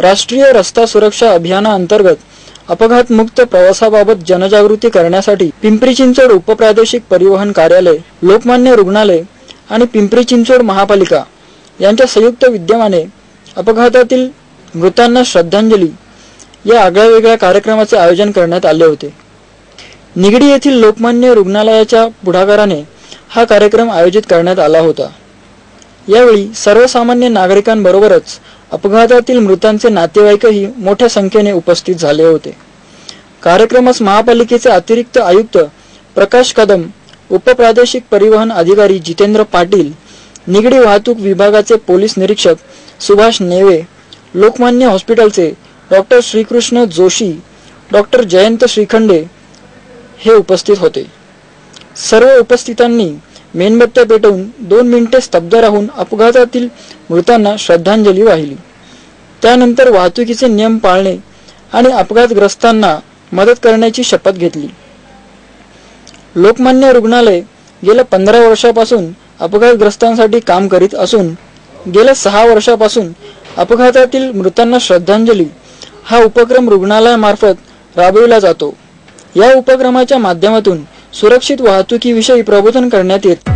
राष्ट्रीय रस्ता सुरक्षा अभियानाअंतर्गत अपघात मुक्त प्रवासाबाबत जनजागृती करण्यासाठी पिंपरी चिंचवड उपप्रादेशिक परिवहन कार्यालय लोकमान्य रुग्णालय आणि पिंपरी चिंचवड महापालिका यांच्या संयुक्त विद्यमाने अपघातातील मृतांना श्रद्धांजली या आगळ्या वेगळ्या कार्यक्रमाचे आयोजन करण्यात आले होते. निगडी येथील लोकमान्य रुग्णालयाच्या पुढाकाराने हा कार्यक्रम आयोजित करण्यात आला होता. यावेळी सर्वसामान्य नागरिकांबरोबरच अपघातातील मृतांचे नातेवाईकही मोठ्या संख्येने उपस्थित झाले होते. कार्यक्रमास महापालिकेचे अतिरिक्त आयुक्त प्रकाश कदम उपप्रादेशिक परिवहन अधिकारी जितेंद्र पाटील निगडी वाहतूक विभागाचे पोलीस निरीक्षक सुभाष नेवे लोकमान्य हॉस्पिटलचे डॉक्टर श्रीकृष्ण जोशी डॉक्टर जयंत श्रीखंडे हे उपस्थित होते. सर्व उपस्थितांनी मेणबत्त्या पेटवून दोन मिनिटे स्तब्ध राहून अपघातातील मृतांना श्रद्धांजली वाहिली. त्यानंतर वाहतुकीचे नियम पाळणे आणि अपघातग्रस्तांना मदत करण्याची शपथ घेतली. लोकमान्य रुग्णालय गेल्या पंधरा वर्षापासून अपघातग्रस्तांसाठी काम करीत असून गेल्या सहा वर्षापासून अपघातातील मृतांना श्रद्धांजली हा उपक्रम रुग्णालयामार्फत राबविला जातो. या उपक्रमाच्या माध्यमातून सुरक्षित वाहतुकीविषयी प्रबोधन करण्यात येत.